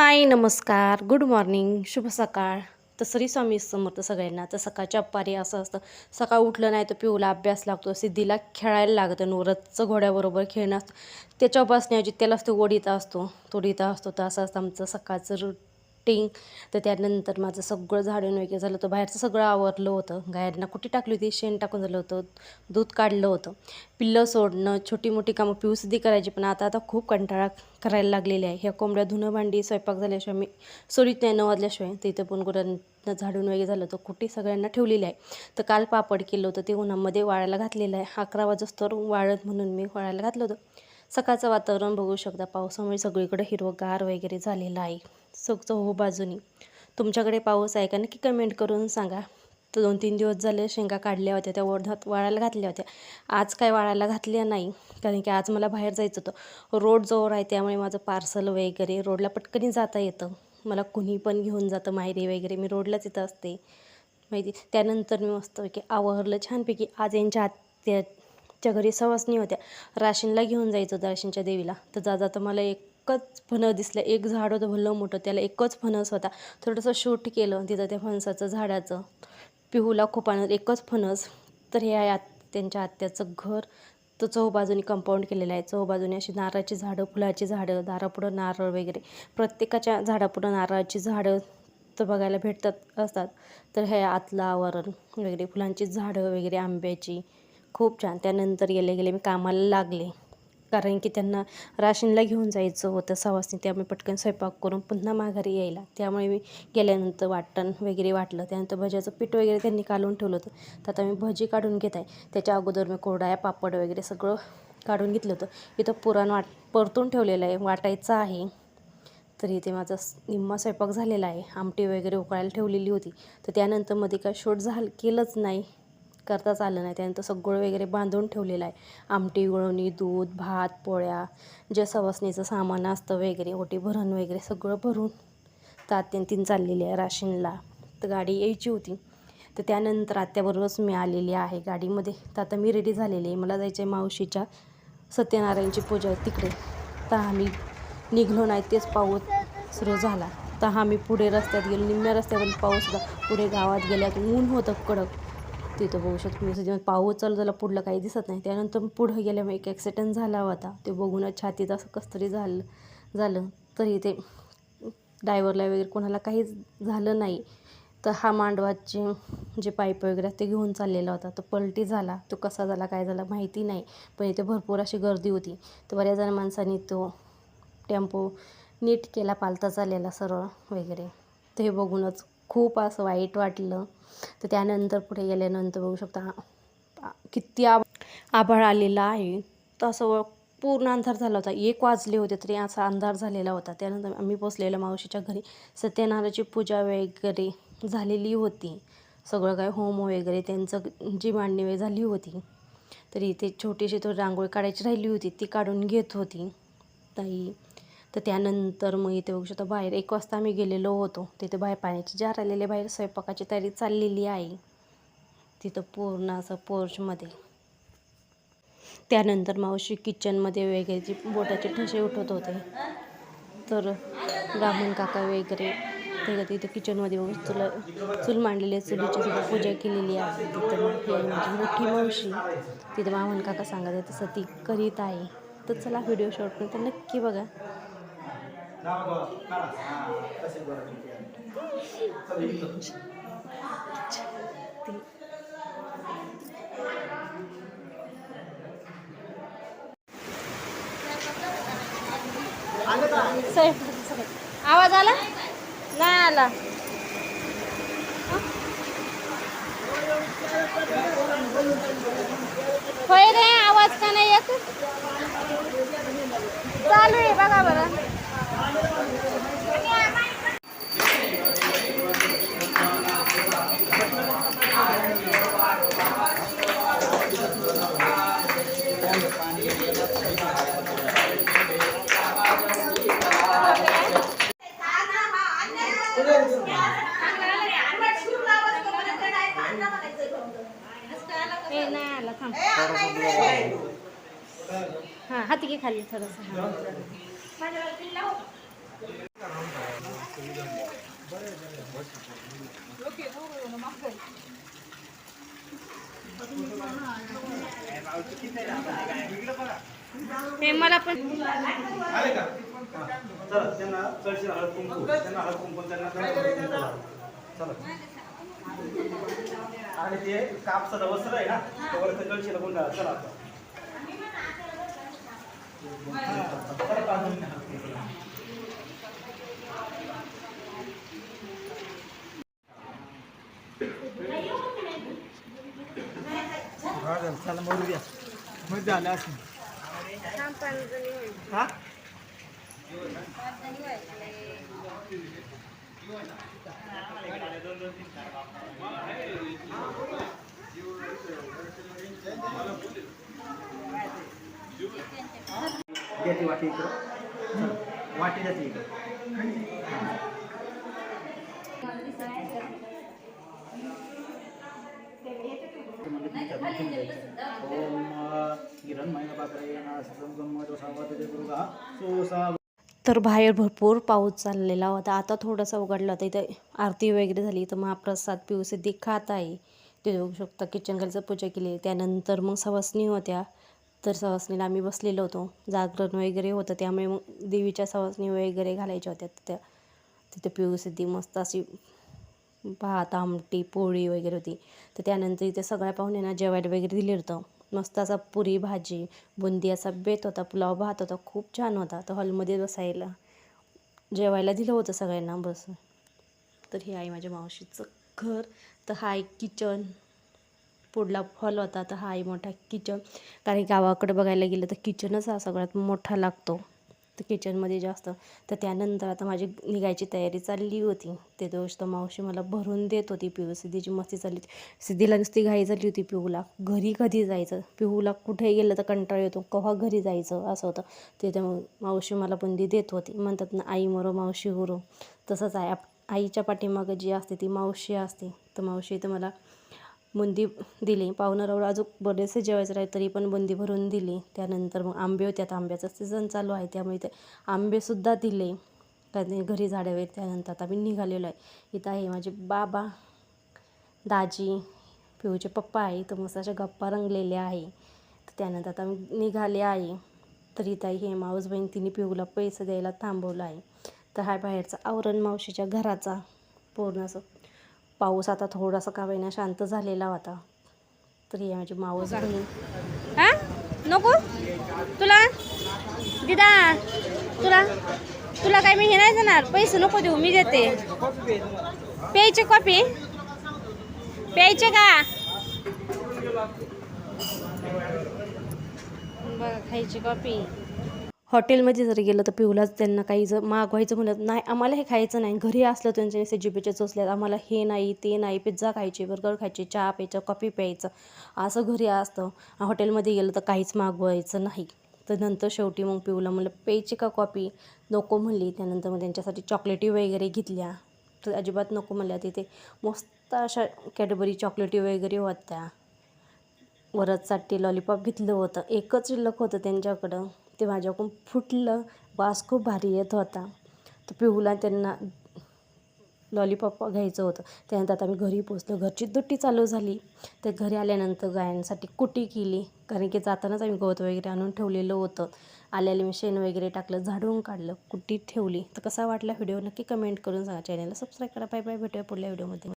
हाय नमस्कार good morning शुभ सकाळ. तर श्री स्वामी समर्थ सगळ्यांना. तर सकाळच्या पारी असं असतं सकाळ उठलं नाही तर पिऊला अभ्यास लागतो सिद्धीला खेळायला लागतं नवरतचं घोड्याबरोबर खेळणं असतं. त्याच्या बसण्याची त्यालाच तो ओढीता असतो तोडीता असतो तर असं असतं आमचं सकाळचं टिंग तर त्यानंतर माझं सगळं झाडून वगैरे झालं. होतं बाहेरचं सगळं आवरलं होतं. गायांना कुठे टाकली होती? शेण टाकून झालं होतं. दूध काढलं होतं. पिल्लं सोडणं छोटी मोठी कामं पिऊसुद्धी करायची. पण आता आता खूप कंटाळा करायला लागलेली आहे. ह्या कोंबड्या धुणं भांडी स्वयंपाक झाल्याशिवाय मी सोडीत नाही न वाजल्याशिवाय. तिथं पण गुरांना झाडून वगैरे झालं. होतं कुठे सगळ्यांना ठेवलेली आहे. तर काल पापड केलं होतं. ते उन्हामध्ये वाळायला घातलेलं आहे. अकरा वाजस्तोवर वाळत म्हणून मी वाळायला घातलं होतं. सकाळचं वातावरण बघू शकता. पावसामुळे सगळीकडे हिरवगार वगैरे झालेलं आहे. हो बाजूनी. तुमच्याकडे पाऊस आहे का? नक्की कमेंट करून सांगा. तर दोन तीन दिवस झाले शेंगा काढल्या होत्या त्या ओढ्यात वाळायला घातल्या होत्या. आज काय वाळायला घातल्या नाही कारण की आज मला बाहेर जायचं होतं. रोड जवळ आहे त्यामुळे माझं पार्सल वगैरे रोडला पटकनी जाता येतं. मला कुणी पण घेऊन जातं माहेरी वगैरे. मी रोडलाच येत असते. माहिती? त्यानंतर मी मस्तपैकी आवरलं छानपैकी. आज यांच्या आत्याच्या घरी सवासणी होत्या. राशीनला घेऊन जायचं होतं राशीनच्या देवीला. तर जा जाता मला एक एकच फणस दिसलं. एक झाड होतं भलं मोठं त्याला एकच फणस होता. थोडंसं शूट केलं तिथं त्या फणसाचं झाडाचं. पिहूला खूप आनंद. एकच फणस. तर हे आहे आत त्यांच्या आत्याचं घर. तर चौबाजूनी कंपाऊंड केलेलं आहे. चौबाजूने अशी नारळाची झाडं फुलाची झाडं दारापुढं नारळ वगैरे. प्रत्येकाच्या झाडापुढं नारळाची झाडं तर बघायला भेटतात असतात. तर हे आतलं आवरण वगैरे फुलांची झाडं वगैरे आंब्याची. खूप छान. त्यानंतर गेले गेले मी कामाला लागले. कारण की त्यांना राशनला घेऊन जायचं होतं सवासनी त्यामुळे पटकन स्वयंपाक करून पुन्हा माघारी यायला. त्यामुळे मी गेल्यानंतर वाटण वगैरे वाटलं. त्यानंतर भज्याचं पीठ वगैरे त्यांनी काढून ठेवलं होतं. तर आता मी भजी काढून घेत आहे. त्याच्या अगोदर मी कोरडाया पापड वगैरे सगळं काढून घेतलं होतं. इथं पुरण वाट परतून ठेवलेलं आहे. वाटायचं आहे. तर इथे माझा निम्मा स्वयंपाक झालेला आहे. आमटी वगैरे उकळायला ठेवलेली होती. तर त्यानंतरमध्ये काय शूट झालं केलंच नाही. करताच आलं नाही. त्यानंतर सगळं वगैरे बांधून ठेवलेलं आहे. आमटी गुळवणी दूध भात पोळ्या जे सवसणीचं सामान असतं वगैरे ओटी भरण वगैरे सगळं भरून तात्यान तीन चाललेली आहे राशीनला. तर गाडी यायची होती. तर त्यानंतर आत्याबरोबरच मी आलेली आहे गाडीमध्ये. तर आता मी रेडी झालेली आहे. मला जायचं आहे मावशीच्या सत्यनारायणची पूजा आहे तिकडे. तर आम्ही निघलो नाही तेच पाऊस सुरू झाला. तर आम्ही पुढे रस्त्यात गेलो. निम्म्या रस्त्यावर पाऊस पुढे गावात गेल्यात ऊन होतं कडक. तिथं बघू शकतो. मी जेव्हा पाऊस चालू झाला पुढलं काही दिसत नाही. त्यानंतर पुढं गेल्यामुळे एक ॲक्सिडेंट झाला होता. ते बघूनच छातीत असं कसं तरी झालं झालं. तरी ते डायव्हरला वगैरे कोणाला काही झालं नाही. तर हा मांडवाचे जे पाईप वगैरे ते घेऊन चाललेला होता. तो पलटी झाला. तो कसा झाला काय झाला माहिती नाही. पण इथे भरपूर अशी गर्दी होती. तर बऱ्याच जण माणसांनी तो टेम्पो नीट केला पालता चाललेला सरळ वगैरे. ते बघूनच खूप असं वाईट वाटलं. तर त्यानंतर पुढे गेल्यानंतर बघू शकता किती आभाळ आलेला आहे. तर असं पूर्ण अंधार झाला होता. एक वाजले होते तरी असा अंधार झालेला होता. त्यानंतर आम्ही पोचलेलो मावशीच्या घरी. सत्यनारायणाची पूजा वगैरे झालेली होती. सगळं काय होम वगैरे त्यांचं जी मांडणी वगैरे झाली होती. तरी ते छोटीशी तो रांगोळी काढायची राहिली होती. ती काढून घेत होती. ताई तर त्यानंतर मग इथे बघू शकतो बाहेर एक वाजता आम्ही गेलेलो होतो. तिथे बाहेर पाण्याची जार आलेले बाहेर स्वयंपाकाची तयारी चाललेली आहे. तिथं पूर्ण असं पोर्चमध्ये. त्यानंतर मावशी किचनमध्ये वगैरे जी बोटाचे ठसे उठवत होते. तर ब्राह्मण काका वगैरे ते तिथं किचनमध्ये बघू चुला चूल मांडलेली आहे चुलीची सुद्धा पूजा केलेली आहे. तिथं माझी मोठी मावशी तिथं ब्राह्मण काका सांगत आहे तसं ती करीत आहे. तर चला व्हिडिओ शॉर्ट तर नक्की बघा. आवाज आला? नाही आला. होय रे आवाज का नाही येत? चालू आहे बघा बरं. हाती घे खाली थोडंसं. हे मला पण त्यांना चढशी हळद कुंकू त्यांना हळद कुंकू त्यांना चल. आणि ते कापसाचं वस्त्र आहे ना त्यावर चढशी लागून चला चला मरू द्या मग झालं असं हा? देते वाटी इकडं. वाटी जाते इकडं. ओम दुर्गा सोसा तर बाहेर भरपूर पाऊस चाललेला होता. आता थोडासा उघडला होता. इथं आरती वगैरे झाली. तर महाप्रसाद पिऊ सिद्धी खात आहे ते बघू शकता किचन गर्लचं पूजा केली. त्यानंतर मग सवासणी होत्या. तर सवासणीला आम्ही बसलेलो होतो. जागरण वगैरे होतं त्यामुळे मग देवीच्या सवासणी वगैरे घालायच्या होत्या त्या तिथे पिऊसिद्धी मस्त अशी भात आमटी पोळी वगैरे होती. तर त्यानंतर इथे सगळ्या पाहुण्यांना जेवायला वगैरे दिलं होतं. मस्त असा पुरी भाजी बुंदी असा बेत होता पुलाव भात होता खूप छान होता. तर हॉलमध्ये बसायला जेवायला दिलं होतं सगळ्यांना बस तर हे आहे माझ्या मावशीचं घर तर हा एक किचन. पुढला हॉल होता तर हा आई मोठा किचन कारण गावाकडे बघायला गेलं तर किचनच हा सगळ्यात मोठा लागतो. तर किचनमध्ये जास्त. तर त्यानंतर आता माझी निघायची तयारी चालली होती. ते दोस्त मावशी मला भरून देत होती पिऊ. सिद्धीची मस्ती चालली. होती सिद्धीला नुसती घाई झाली होती पिऊला. घरी कधी जायचं? पिऊला कुठे गेलं तर कंटाळा येतो. केव्हा घरी जायचं? असं होतं. ते त्या मावशी मला बुंदी देत होती. म्हणतात ना आई मरो मावशी गुरु तसंच आहे. आप आईच्या पाठीमागं जी असते ती मावशी असते. तर मावशी तर मला बुंदी दिली. पाहुणारावर अजून बरेचसे जेवायचं राहील तरी पण बुंदी भरून दिली. त्यानंतर मग आंबे होते. आता आंब्याचा सीझन चालू आहे. त्यामुळे ते आंबेसुद्धा दिले. कारण घरी झाडे वगैरे त्यानंतर आता मी निघालेलो आहे. इथं आहे माझे बाबा दाजी पिऊचे पप्पा आहे. तर मस्त अशा गप्पा रंगलेल्या आहे. तर त्यानंतर आता मी निघाले आहे. तर इथं हे माऊस बहीण तिने पिऊला पैसे द्यायला थांबवलं आहे. तर हा बाहेरचा आवरण मावशीच्या घराचा पूर्ण असं पाऊस आता थोडासा का होईना शांत झालेला होता. तर हे माझी माऊस बहीण. हा? नको? तुला? दिदा तुला? तुला काय मी हे नाही देणार? पैसे नको देऊ मी देते. प्यायचे कॉफी? प्यायचे का? बघा खायची कॉफी. हॉटेलमध्ये जर गेलं तर पिऊलाच त्यांना काही जर मागवायचं म्हणत नाही. आम्हाला हे खायचं नाही. घरी असलं त्यांच्या असे जिभेचे चोचल्यात आम्हाला हे नाही ते नाही. पिझ्झा खायचे बर्गर खायचे चहा प्यायचं कॉफी प्यायचं. असं घरी असतं. हॉटेलमध्ये गेलं तर काहीच मागवायचं नाही. तर नंतर शेवटी मग पिऊला म्हणलं प्यायची का कॉफी? नको म्हणली. त्यानंतर मग त्यांच्यासाठी चॉकलेटी वगैरे घेतल्या. तर अजिबात नको म्हणल्या. तिथे मस्त अशा कॅडबरी चॉकलेटी वगैरे होत्या. वरचसाठी लॉलीपॉप घेतलं होतं. एकच शिल्लक होतं त्यांच्याकडं. ते माझ्याकडून फुटलं. वास खूप भारी येत होता. तर पिहूला त्यांना लॉलीपॉप घ्यायचं होतं. त्यानंतर आता मी घरी पोचलो. घरची दुट्टी चालू झाली. तर घरी आल्यानंतर गायांसाठी कुटी केली. कारण की जातानाच आम्ही गवत वगैरे आणून ठेवलेलं होतं. आल्याला मी शेण वगैरे टाकलं झाडून काढलं कुट्टी ठेवली. तर कसा वाटला व्हिडिओ नक्की कमेंट करून सांगा. चॅनलला सबस्क्राईब करा. बाय बाय भेटूया पुढल्या व्हिडिओमध्ये